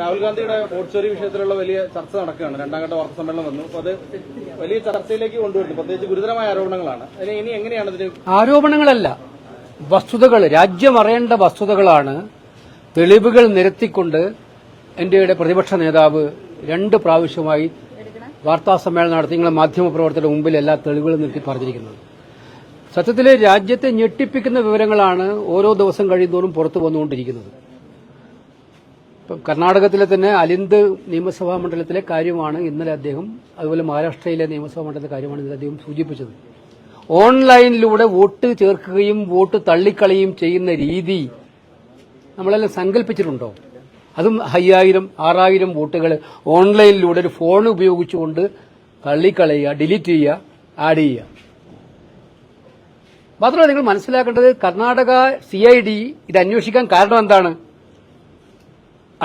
രാഹുൽ ഗാന്ധിയുടെ ചോരി വിഷയത്തിലുള്ള വലിയ ചർച്ച നടക്കുകയാണ്. രണ്ടാം ഘട്ട വാർത്താ സമ്മേളനം വന്നു അത് വലിയ ചർച്ചയിലേക്ക് കൊണ്ടുവരുന്നു. പ്രത്യേകിച്ച് ഗുരുതരമായ ആരോപണങ്ങളാണ്. അതിന് ഇനി എങ്ങനെയാണ് ഇതിന് ആരോപണങ്ങളല്ല. വസ്തുതകൾ രാജ്യം അറിയേണ്ട വസ്തുതകളാണ് തെളിവുകൾ നിരത്തിക്കൊണ്ട് എൻഡിയുടെ പ്രതിപക്ഷ നേതാവ് രണ്ട് പ്രാവശ്യമായി വാർത്താ സമ്മേളനം നടത്തി. നിങ്ങളെ മാധ്യമപ്രവർത്തകരുടെ മുമ്പിൽ എല്ലാ തെളിവുകളും നിർത്തി പറഞ്ഞിരിക്കുന്നത്. സത്യത്തിൽ രാജ്യത്തെ ഞെട്ടിപ്പിക്കുന്ന വിവരങ്ങളാണ് ഓരോ ദിവസം കഴിയുന്നതോറും പുറത്തു വന്നുകൊണ്ടിരിക്കുന്നത്. കർണാടകത്തിലെ തന്നെ അലിന്ദ് നിയമസഭാ മണ്ഡലത്തിലെ കാര്യമാണ് ഇന്നലെ അദ്ദേഹം അതുപോലെ മഹാരാഷ്ട്രയിലെ നിയമസഭാ മണ്ഡലത്തിലെ കാര്യമാണ് ഇന്നലെ അദ്ദേഹം സൂചിപ്പിച്ചത്. ഓൺലൈനിലൂടെ വോട്ട് ചേർക്കുകയും വോട്ട് തള്ളിക്കളയും ചെയ്യുന്ന രീതി നമ്മളെല്ലാം സങ്കല്പിച്ചിട്ടുണ്ടോ അതും അയ്യായിരം ആറായിരം വോട്ടുകൾ ഓൺലൈനിലൂടെ ഒരു ഫോൺ ഉപയോഗിച്ചുകൊണ്ട് തള്ളിക്കളയുക ഡിലീറ്റ് ചെയ്യുക ആഡ് ചെയ്യുക. മാത്രമല്ല നിങ്ങൾ മനസ്സിലാക്കേണ്ടത് കർണാടക സി ഐ ഡി ഇത് അന്വേഷിക്കാൻ കാരണം എന്താണ്?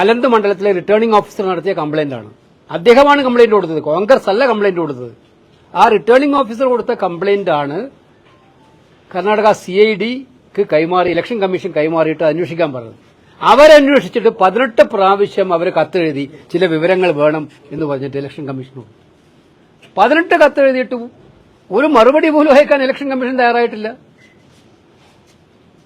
അലന്ത് മണ്ഡലത്തിലെ റിട്ടേണിംഗ് ഓഫീസർ നടത്തിയ കംപ്ലൈന്റാണ് അദ്ദേഹമാണ് കംപ്ലൈന്റ് കൊടുത്തത്. കോൺഗ്രസ് അല്ല കംപ്ലൈന്റ് കൊടുത്തത്. ആ റിട്ടേണിംഗ് ഓഫീസർ കൊടുത്ത കംപ്ലൈന്റ് ആണ് കർണാടക സി ഐ ഡിക്ക് കൈമാറി ഇലക്ഷൻ കമ്മീഷൻ കൈമാറിയിട്ട് അന്വേഷിക്കാൻ പറഞ്ഞത്. അവരന്വേഷിച്ചിട്ട് പതിനെട്ട് പ്രാവശ്യം അവർ കത്തെഴുതി ചില വിവരങ്ങൾ വേണം എന്ന് പറഞ്ഞിട്ട് ഇലക്ഷൻ കമ്മീഷനോട് പതിനെട്ട് കത്തെഴുതിയിട്ട് ഒരു മറുപടി പോലും അയക്കാൻ ഇലക്ഷൻ കമ്മീഷൻ തയ്യാറായിട്ടില്ല.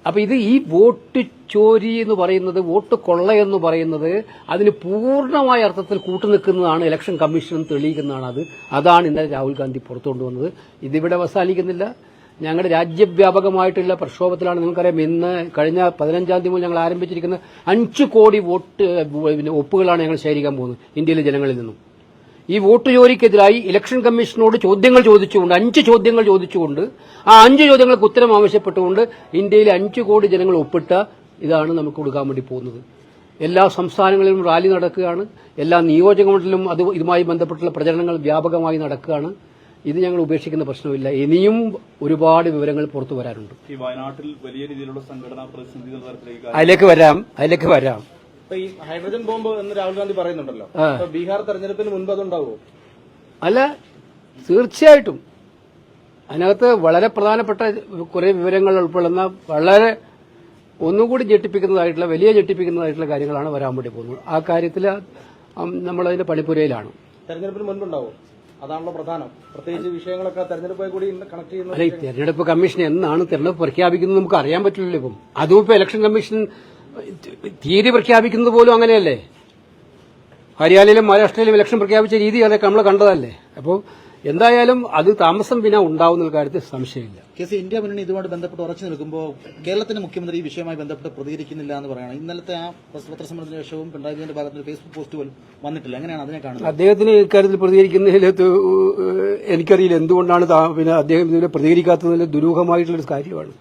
അപ്പൊ ഇത് ഈ വോട്ട് ചോരി എന്ന് പറയുന്നത് വോട്ട് കൊള്ളയെന്ന് പറയുന്നത് അതിന് പൂർണമായ അർത്ഥത്തിൽ കൂട്ടുനിൽക്കുന്നതാണ് ഇലക്ഷൻ കമ്മീഷൻ തെളിയിക്കുന്നതാണ് അത്. അതാണ് ഇന്നലെ രാഹുൽ ഗാന്ധി പുറത്തുകൊണ്ടുവന്നത് ഇതിവിടെ അവസാനിക്കുന്നില്ല. ഞങ്ങളുടെ രാജ്യവ്യാപകമായിട്ടുള്ള പ്രക്ഷോഭത്തിലാണ് നിങ്ങൾക്കറിയാം ഇന്ന് കഴിഞ്ഞ പതിനഞ്ചാം തീയതി മുതൽ ഞങ്ങൾ ആരംഭിച്ചിരിക്കുന്ന അഞ്ച് കോടി വോട്ട് ഒപ്പുകളാണ് ഞങ്ങൾ ശേഖരിക്കാൻ പോകുന്നത് ഇന്ത്യയിലെ ജനങ്ങളിൽ നിന്നും. ഈ വോട്ട് ചോരിക്കെതിരായി ഇലക്ഷൻ കമ്മീഷനോട് ചോദ്യങ്ങൾ ചോദിച്ചുകൊണ്ട് അഞ്ച് ചോദ്യങ്ങൾ ചോദിച്ചുകൊണ്ട് ആ അഞ്ച് ചോദ്യങ്ങൾക്ക് ഉത്തരം ആവശ്യപ്പെട്ടുകൊണ്ട് ഇന്ത്യയിലെ അഞ്ച് കോടി ജനങ്ങൾ ഒപ്പിട്ട ഇതാണ് നമുക്ക് കൊടുക്കാൻ വേണ്ടി പോകുന്നത്. എല്ലാ സംസ്ഥാനങ്ങളിലും റാലി നടക്കുകയാണ്. എല്ലാ നിയോജകമണ്ഡലിലും അത് ഇതുമായി ബന്ധപ്പെട്ടുള്ള പ്രചരണങ്ങൾ വ്യാപകമായി നടക്കുകയാണ്. ഇത് ഞങ്ങൾ ഉപേക്ഷിക്കുന്ന പ്രശ്നമില്ല. ഇനിയും ഒരുപാട് വിവരങ്ങൾ പുറത്തു വരാനുണ്ട്. ഈ വയനാട്ടിൽ വലിയ രീതിയിലുള്ള സംഘടനാ പ്രതിസന്ധി തരത്തിലേക്ക് അതിലേക്ക് വരാം. അതിലേക്ക് വരാം. ഈ ഹൈഡ്രജൻ ബോംബ് എന്ന് രാഹുൽ ഗാന്ധി പറയുന്നുണ്ടല്ലോ. ബീഹാർ തെരഞ്ഞെടുപ്പിന് മുൻപ് അതുണ്ടാവുമോ? അല്ല തീർച്ചയായിട്ടും. അതിനകത്ത് വളരെ പ്രധാനപ്പെട്ട കുറെ വിവരങ്ങൾ ഉൾപ്പെടുന്ന വളരെ ഒന്നുകൂടി ഞെട്ടിപ്പിക്കുന്നതായിട്ടുള്ള വലിയ ഞെട്ടിപ്പിക്കുന്നതായിട്ടുള്ള കാര്യങ്ങളാണ് വരാൻ വേണ്ടി പോകുന്നത്. ആ കാര്യത്തിൽ നമ്മളതിന്റെ പണിപ്പുരയിലാണ്. തെരഞ്ഞെടുപ്പിന് മുൻപ് ഉണ്ടാവും അതാണല്ലോ പ്രധാനം. പ്രത്യേകിച്ച് വിഷയങ്ങളൊക്കെ തെരഞ്ഞെടുപ്പായി കൂടി കണക്ട് ചെയ്യുന്നത് തെരഞ്ഞെടുപ്പ് കമ്മീഷൻ എന്നാണ് തെരഞ്ഞെടുപ്പ് പ്രഖ്യാപിക്കുന്നത് നമുക്ക് അറിയാൻ പറ്റില്ലല്ലോ ഇപ്പം. അതും ഇപ്പൊ ഇലക്ഷൻ കമ്മീഷൻ തീയതി പ്രഖ്യാപിക്കുന്നത് പോലും അങ്ങനെയല്ലേ? ഹരിയാനയിലും മഹാരാഷ്ട്രയിലും ഇലക്ഷൻ പ്രഖ്യാപിച്ച രീതി അതൊക്കെ നമ്മൾ കണ്ടതല്ലേ? അപ്പോൾ എന്തായാലും അത് താമസം പിന്നെ ഉണ്ടാവുന്ന കാര്യത്തിൽ സംശയമില്ല. കെ സി ഇന്ത്യ മുന്നണി ഇതുമായി ബന്ധപ്പെട്ട് ഉറച്ചു നിൽക്കുമ്പോൾ കേരളത്തിന്റെ മുഖ്യമന്ത്രി ഈ വിഷയമായി ബന്ധപ്പെട്ട് പ്രതികരിക്കുന്നില്ല എന്ന് പറയണം ഇന്നലത്തെ ആ പത്രസമ്മേളനത്തിന് ശേഷവും പിണറായി വിജയന്റെ ഭാഗത്ത് ഫേസ്ബുക്ക് പോസ്റ്റ് പോലും വന്നിട്ടില്ല. എങ്ങനെയാണ് അതിനെ കാണുന്നത്? അദ്ദേഹത്തിന് ഇക്കാര്യത്തിൽ പ്രതികരിക്കുന്നതിൽ എനിക്കറിയില്ല. എന്തുകൊണ്ടാണ് പിന്നെ അദ്ദേഹം ഇതിനെ പ്രതികരിക്കാത്തതിൽ ദുരൂഹമായിട്ടുള്ള ഒരു കാര്യമാണ്.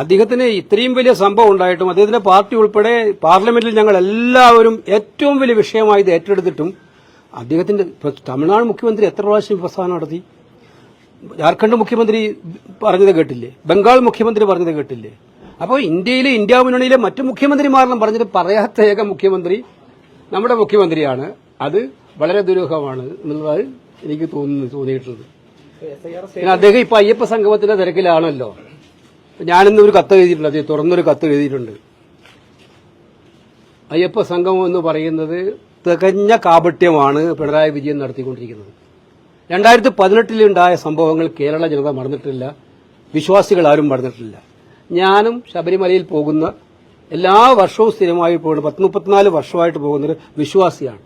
അദ്ദേഹത്തിന് ഇത്രയും വലിയ സംഭവം ഉണ്ടായിട്ടും അദ്ദേഹത്തിന്റെ പാർട്ടി ഉൾപ്പെടെ പാർലമെന്റിൽ ഞങ്ങൾ എല്ലാവരും ഏറ്റവും വലിയ വിഷയമായി ഇത് ഏറ്റെടുത്തിട്ടും അദ്ദേഹത്തിന്റെ തമിഴ്നാട് മുഖ്യമന്ത്രി എത്ര പ്രാവശ്യം പ്രസ്ഥാനം നടത്തി? ജാർഖണ്ഡ് മുഖ്യമന്ത്രി പറഞ്ഞത് കേട്ടില്ലേ? ബംഗാൾ മുഖ്യമന്ത്രി പറഞ്ഞത് കേട്ടില്ലേ? അപ്പോൾ ഇന്ത്യയിലെ ഇന്ത്യ മുന്നണിയിലെ മറ്റു മുഖ്യമന്ത്രിമാരെല്ലാം പറഞ്ഞിട്ട് പറയാത്ത ഏക മുഖ്യമന്ത്രി നമ്മുടെ മുഖ്യമന്ത്രിയാണ്. അത് വളരെ ദുരൂഹമാണ് എന്നുള്ളത് എനിക്ക് തോന്നുന്നു തോന്നിയിട്ടുള്ളത്. പിന്നെ അദ്ദേഹം ഇപ്പൊ അയ്യപ്പ സംഗമത്തിന്റെ തിരക്കിലാണല്ലോ. ഞാനിന്ന് ഒരു കത്ത് എഴുതിയിട്ടുണ്ട്. അദ്ദേഹം തുറന്നൊരു കത്ത് എഴുതിയിട്ടുണ്ട്. അയ്യപ്പ സംഘം എന്ന് പറയുന്നത് തികഞ്ഞ കാപട്യമാണ് പിണറായി വിജയൻ നടത്തിക്കൊണ്ടിരിക്കുന്നത്. രണ്ടായിരത്തി പതിനെട്ടിലുണ്ടായ സംഭവങ്ങൾ കേരള ജനത മറന്നിട്ടില്ല. വിശ്വാസികൾ ആരും മറന്നിട്ടില്ല. ഞാനും ശബരിമലയിൽ പോകുന്ന എല്ലാ വർഷവും സ്ഥിരമായി പോകുന്ന പത്ത് മുപ്പത്തിനാല് വർഷമായിട്ട് പോകുന്നൊരു വിശ്വാസിയാണ്.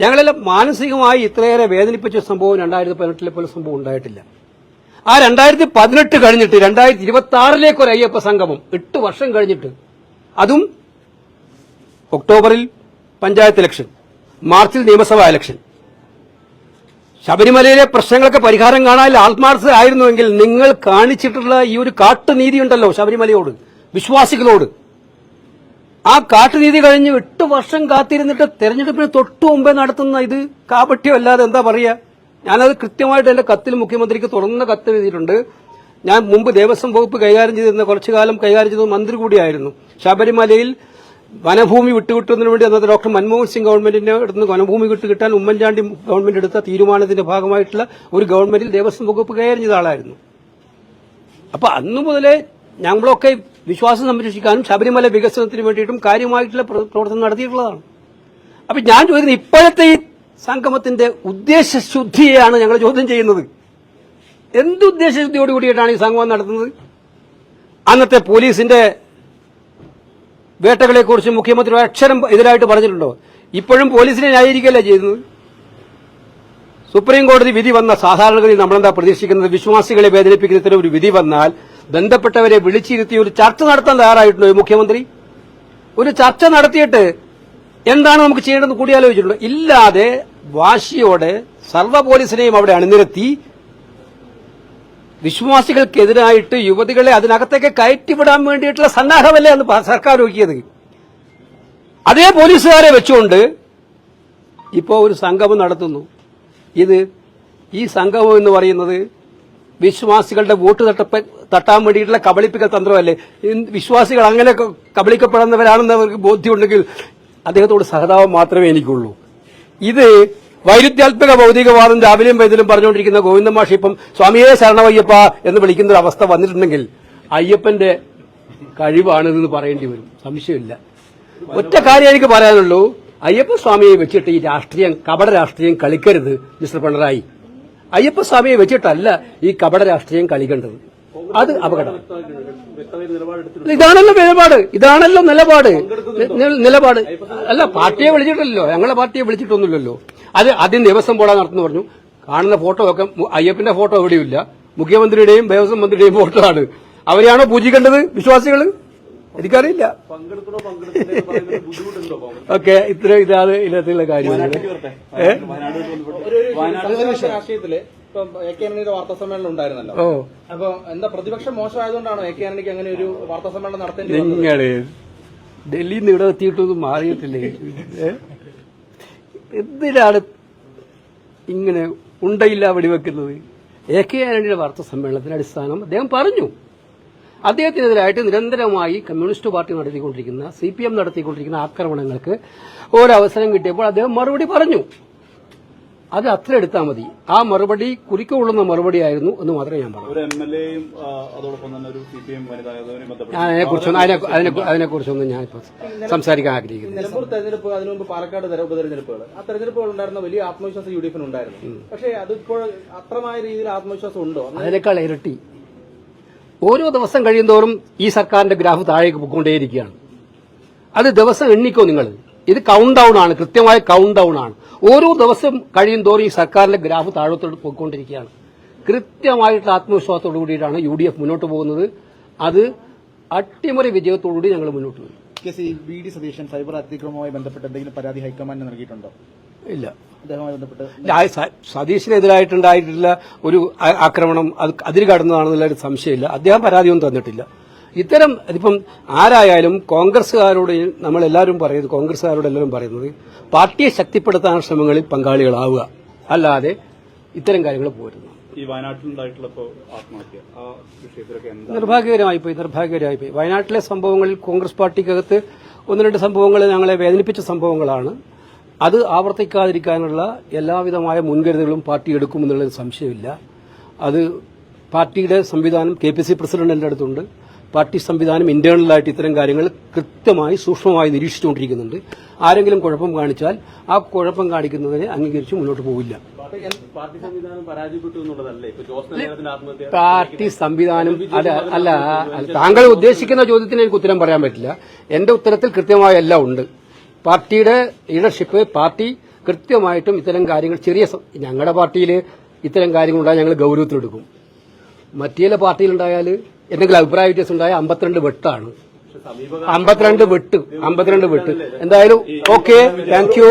ഞങ്ങളെല്ലാം മാനസികമായി ഇത്രയേറെ വേദനിപ്പിച്ച സംഭവം രണ്ടായിരത്തി പതിനെട്ടിലെ പോലെ സംഭവം ഉണ്ടായിട്ടില്ല. ആ രണ്ടായിരത്തി പതിനെട്ട് കഴിഞ്ഞിട്ട് രണ്ടായിരത്തി ഇരുപത്തി ആറിലേക്ക് ഒരു അയ്യപ്പ സംഗമം എട്ട് വർഷം കഴിഞ്ഞിട്ട് അതും ഒക്ടോബറിൽ പഞ്ചായത്ത് ഇലക്ഷൻ മാർച്ചിൽ നിയമസഭാ ഇലക്ഷൻ. ശബരിമലയിലെ പ്രശ്നങ്ങളൊക്കെ പരിഹാരം കാണാൻ ആത്മാർത്ഥ ആയിരുന്നുവെങ്കിൽ നിങ്ങൾ കാണിച്ചിട്ടുള്ള ഈ ഒരു കാട്ടുനീതി ഉണ്ടല്ലോ ശബരിമലയോട് വിശ്വാസികളോട്. ആ കാട്ടുനീതി കഴിഞ്ഞ് എട്ട് വർഷം കാത്തിരുന്നിട്ട് തെരഞ്ഞെടുപ്പിന് തൊട്ടു മുമ്പേ നടത്തുന്ന ഇത് കാപട്യമല്ലാതെ എന്താ പറയുക? ഞാനത് കൃത്യമായിട്ട് എന്റെ കത്തിൽ മുഖ്യമന്ത്രിക്ക് തുറന്ന കത്ത് എഴുതിയിട്ടുണ്ട്. ഞാൻ മുമ്പ് ദേവസ്വം വകുപ്പ് കൈകാര്യം ചെയ്തിരുന്ന കുറച്ചു കാലം കൈകാര്യം ചെയ്ത മന്ത്രി കൂടിയായിരുന്നു. ശബരിമലയിൽ വനഭൂമി വിട്ടുകിട്ടുന്നതിന് വേണ്ടി അന്നത്തെ ഡോക്ടർ മൻമോഹൻ സിംഗ് ഗവൺമെന്റിന്റെ അടുത്ത് വനഭൂമി വിട്ടുകിട്ടാൻ ഉമ്മൻചാണ്ടി ഗവൺമെന്റ് എടുത്ത തീരുമാനത്തിന്റെ ഭാഗമായിട്ടുള്ള ഒരു ഗവൺമെന്റിൽ ദേവസ്വം വകുപ്പ് കൈകാര്യം ചെയ്ത ആളായിരുന്നു. അപ്പൊ അന്നു മുതലേ ഞങ്ങളൊക്കെ വിശ്വാസം സംരക്ഷിക്കാനും ശബരിമല വികസനത്തിന് വേണ്ടിയിട്ടും കാര്യമായിട്ടുള്ള പ്രവർത്തനം നടത്തിയിട്ടുള്ളതാണ്. അപ്പൊ ഞാൻ ചോദിക്കുന്നത് ഇപ്പോഴത്തെ ഈ സംഗമത്തിന്റെ ഉദ്ദേശശുദ്ധിയെയാണ് ഞങ്ങൾ ചോദ്യം ചെയ്യുന്നത്. എന്തുദ്ദേശശുദ്ധിയോട് കൂടിയിട്ടാണ് ഈ സംഗമം നടത്തുന്നത്? അന്നത്തെ പോലീസിന്റെ വേട്ടകളെ കുറിച്ച് മുഖ്യമന്ത്രി അക്ഷരം എതിരായിട്ട് പറഞ്ഞിട്ടുണ്ടോ? ഇപ്പോഴും പോലീസിനെ ന്യായീകരിക്കല്ലേ ചെയ്യുന്നത്? സുപ്രീം കോടതി വിധി വന്ന സാധാരണഗതി നമ്മളെന്താ പ്രതീക്ഷിക്കുന്നത്? വിശ്വാസികളെ വേദനിപ്പിക്കുന്ന ഇത്തരം ഒരു വിധി വന്നാൽ ബന്ധപ്പെട്ടവരെ വിളിച്ചിരുത്തി ഒരു ചർച്ച നടത്താൻ തയ്യാറായിട്ടുണ്ടോ മുഖ്യമന്ത്രി? ഒരു ചർച്ച നടത്തിയിട്ട് എന്താണ് നമുക്ക് ചെയ്യേണ്ടതെന്ന് കൂടിയാലോചിച്ചിട്ടുണ്ടോ ഇല്ലാതെ വാശിയോടെ സർവ പോലീസിനെയും അവിടെ അണിനിരത്തി വിശ്വാസികൾക്കെതിരായിട്ട് യുവതികളെ അതിനകത്തേക്ക് കയറ്റിവിടാൻ വേണ്ടിയിട്ടുള്ള സന്നാഹമല്ലേ അന്ന് സർക്കാർ ഒരുക്കിയത്. അതേ പോലീസുകാരെ വെച്ചുകൊണ്ട് ഇപ്പോൾ ഒരു സംഗമം നടത്തുന്നു. ഇത് ഈ സംഗമം എന്ന് പറയുന്നത് വിശ്വാസികളുടെ വോട്ട് തട്ടപ്പ തട്ടാൻ വേണ്ടിയിട്ടുള്ള കബളിപ്പിക്കൽ തന്ത്രമല്ലേ? വിശ്വാസികൾ അങ്ങനെ കബളിക്കപ്പെടുന്നവരാണെന്ന് അവർക്ക് ബോധ്യമുണ്ടെങ്കിൽ അദ്ദേഹത്തോട് സഹതാപം മാത്രമേ എനിക്കുള്ളൂ. ഇത് വൈരുദ്ധ്യാത്മക ഭൗതികവാദം രാവിലെയും വൈദ്യുതിലും പറഞ്ഞുകൊണ്ടിരിക്കുന്ന ഗോവിന്ദ മാഷി ഇപ്പം സ്വാമിയെ ശരണവയ്യപ്പ എന്ന് വിളിക്കുന്ന ഒരു അവസ്ഥ വന്നിട്ടുണ്ടെങ്കിൽ അയ്യപ്പന്റെ കഴിവാണിതെന്ന് പറയേണ്ടി വരും. സംശയമില്ല. ഒറ്റ കാര്യം എനിക്ക് പറയാനുള്ളൂ. അയ്യപ്പ സ്വാമിയെ വെച്ചിട്ട് ഈ രാഷ്ട്രീയം കപട രാഷ്ട്രീയം കളിക്കരുത് മിസ്റ്റർ പിണറായി. അയ്യപ്പ സ്വാമിയെ വെച്ചിട്ടല്ല ഈ കപട രാഷ്ട്രീയം കളിക്കേണ്ടത്. അത് അപകടം. ഇതാണല്ലോ നിലപാട്. ഇതാണല്ലോ നിലപാട്. നിലപാട്. അല്ല പാർട്ടിയെ വിളിച്ചിട്ടില്ലല്ലോ. ഞങ്ങളെ പാർട്ടിയെ വിളിച്ചിട്ടൊന്നുമില്ലല്ലോ. അത് ആദ്യം ദേവസ്വം ബോർഡാ നടത്തുന്നു പറഞ്ഞു. കാണുന്ന ഫോട്ടോ ഒക്കെ അയ്യപ്പന്റെ ഫോട്ടോ എവിടെയില്ല മുഖ്യമന്ത്രിയുടെയും ദേവസ്വം മന്ത്രിയുടെയും ഫോട്ടോ ആണ്. അവരെയാണോ പൂജിക്കേണ്ടത് വിശ്വാസികൾ എനിക്കറിയില്ല. ഓക്കെ ഇത്ര ഇതാണ് ഇതിനകത്തുള്ള കാര്യങ്ങൾ. വരട്ടെ. ഇപ്പം എ കെ ആന്റണിയുടെ വാർത്താ സമ്മേളനം ഉണ്ടായിരുന്നല്ലോ. ഓ. അപ്പൊ എന്താ പ്രതിപക്ഷം മോശമായതുകൊണ്ടാണോ എ കെ ആന്റണിക്ക് അങ്ങനെ ഒരു വാർത്താ സമ്മേളനം നടത്തേണ്ടി വന്നത്? നിങ്ങൾ ഡൽഹിയിൽ നിന്ന് ഇവിടെ എത്തിയിട്ടൊന്നും മാറിയിട്ടില്ലേ? എന്തിനാണ് ഇങ്ങനെ ഉണ്ടയില്ല വെടിവെക്കുന്നത്? എ കെ ആന്റണിയുടെ വാർത്താ സമ്മേളനത്തിന്റെ അടിസ്ഥാനം അദ്ദേഹം പറഞ്ഞു. അദ്ദേഹത്തിനെതിരായിട്ട് നിരന്തരമായി കമ്മ്യൂണിസ്റ്റ് പാർട്ടി നടത്തിക്കൊണ്ടിരിക്കുന്ന സി പി എം നടത്തിക്കൊണ്ടിരിക്കുന്ന ആക്രമണങ്ങൾക്ക് ഒരവസരം കിട്ടിയപ്പോൾ അദ്ദേഹം മറുപടി പറഞ്ഞു. അത് അത്ര എടുത്താൽ മതി. ആ മറുപടി കുറിക്കൊള്ളുന്ന മറുപടിയായിരുന്നു എന്ന് മാത്രമേ ഞാൻ പറഞ്ഞു ഒരു എം അതോടൊപ്പം തന്നെ ഒരു സി പി എം വനിതാ നേതാവിനെയും ബന്ധപ്പെട്ട് അതിനെക്കുറിച്ചൊന്നും അതിനെ അതിനെ അതിനെക്കുറിച്ചൊന്നും ഞാൻ സംസാരിക്കാൻ ആഗ്രഹിക്കുന്നു നിലമ്പൂർ തെരഞ്ഞെടുപ്പ് അതിനു മുമ്പ് പാലക്കാട് തെര- ഉപതെരഞ്ഞെടുപ്പുകൾ ആ തെരഞ്ഞെടുപ്പുകൾ ഉണ്ടായിരുന്ന വലിയ ആത്മവിശ്വാസം യു ഡി എഫിന് ഉണ്ടായിരുന്നു പക്ഷേ അതിപ്പോൾ അത്രമായ രീതിയിൽ ആത്മവിശ്വാസം ഉണ്ടോ? അതിനേക്കാൾ ഇരട്ടി. ഓരോ ദിവസം കഴിയുന്തോറും ഈ സർക്കാരിന്റെ ഗ്രാഫ് താഴേക്ക് പോയിക്കൊണ്ടേയിരിക്കുകയാണ്. അത് ദിവസം എണ്ണിക്കോ നിങ്ങൾ? ഇത് കൗണ്ട് ഡൗൺ ആണ് കൃത്യമായ കൗണ്ട് ഡൗൺ ആണ്. ഓരോ ദിവസം കഴിയും തോറും ഈ സർക്കാരിന്റെ ഗ്രാഫ് താഴോട്ട് പോയിക്കൊണ്ടിരിക്കുകയാണ്. കൃത്യമായിട്ട് ആത്മവിശ്വാസത്തോടു കൂടിയിട്ടാണ് യു ഡി എഫ് മുന്നോട്ട് പോകുന്നത്. അത് അട്ടിമറി വിജയത്തോടുകൂടി ഞങ്ങൾ മുന്നോട്ട് പോകും K C V D Satheesan cyber അതിക്രമവുമായി ബന്ധപ്പെട്ട് എന്തെങ്കിലും പരാതി ഹൈക്കമാൻഡിന് നൽകിയിട്ടുണ്ടോ? ഇല്ല. സതീഷിനെതിരായിട്ടുണ്ടായിട്ടുള്ള സതീശിനെതിരായിട്ടുണ്ടായിട്ടുള്ള ഒരു ആക്രമണം അത് അതിര് കടന്നതാണെന്നുള്ള ഒരു സംശയമില്ല. അദ്ദേഹം പരാതിയൊന്നും തന്നിട്ടില്ല. ഇത്തരം ഇതിപ്പം ആരായാലും കോൺഗ്രസ്സുകാരോട് നമ്മൾ എല്ലാവരും പറയുന്നത് കോൺഗ്രസ്സുകാരോട് എല്ലാവരും പറയുന്നത് പാർട്ടിയെ ശക്തിപ്പെടുത്താൻ ശ്രമങ്ങളിൽ പങ്കാളികളാവുക. അല്ലാതെ ഇത്തരം കാര്യങ്ങൾ പോരുന്നു ഈ വയനാട്ടിലുണ്ടായിട്ടുള്ള ഇപ്പോ ആത്മഹത്യ. ആ വിഷയത്തിലൊക്കെ നിർഭാഗ്യകരമായിപ്പോയി നിർഭാഗ്യകരമായിപ്പോയി വയനാട്ടിലെ സംഭവങ്ങളിൽ കോൺഗ്രസ് പാർട്ടിക്കകത്ത് ഒന്ന് രണ്ട് സംഭവങ്ങൾ ഞങ്ങളെ വേദനിപ്പിച്ച സംഭവങ്ങളാണ്. അത് ആവർത്തിക്കാതിരിക്കാനുള്ള എല്ലാവിധമായ മുൻകരുതലുകളും പാർട്ടി എടുക്കുമെന്നുള്ളൊരു സംശയമില്ല. അത് പാർട്ടിയുടെ സംവിധാനം കെ പി സി പ്രസിഡന്റിന്റെ അടുത്തുണ്ട്. പാർട്ടി സംവിധാനം ഇന്റേണലായിട്ട് ഇത്തരം കാര്യങ്ങൾ കൃത്യമായി സൂക്ഷ്മമായി നിരീക്ഷിച്ചുകൊണ്ടിരിക്കുന്നുണ്ട്. ആരെങ്കിലും കുഴപ്പം കാണിച്ചാൽ ആ കുഴപ്പം കാണിക്കുന്നതിനെ അംഗീകരിച്ച് മുന്നോട്ട് പോവില്ല. പാർട്ടി സംവിധാനം അല്ല അല്ല താങ്കൾ ഉദ്ദേശിക്കുന്ന ചോദ്യത്തിന് എനിക്ക് ഉത്തരം പറയാൻ പറ്റില്ല. എന്റെ ഉത്തരത്തിൽ കൃത്യമായ എല്ലാം ഉണ്ട്. പാർട്ടിയുടെ ലീഡർഷിപ്പ് പാർട്ടി കൃത്യമായിട്ടും ഇത്തരം കാര്യങ്ങൾ ചെറിയ ഞങ്ങളുടെ പാർട്ടിയിൽ ഇത്തരം കാര്യങ്ങളുണ്ടായാൽ ഞങ്ങൾ ഗൌരവത്തിലെടുക്കും. മറ്റേ പാർട്ടിയിലുണ്ടായാൽ എന്തെങ്കിലും അഭിപ്രായ വ്യത്യാസം ഉണ്ടായ അമ്പത്തിരണ്ട് വെട്ടാണ് അമ്പത്തിരണ്ട് വെട്ട് അമ്പത്തിരണ്ട് വെട്ട് എന്തായാലും ഓക്കെ താങ്ക് യു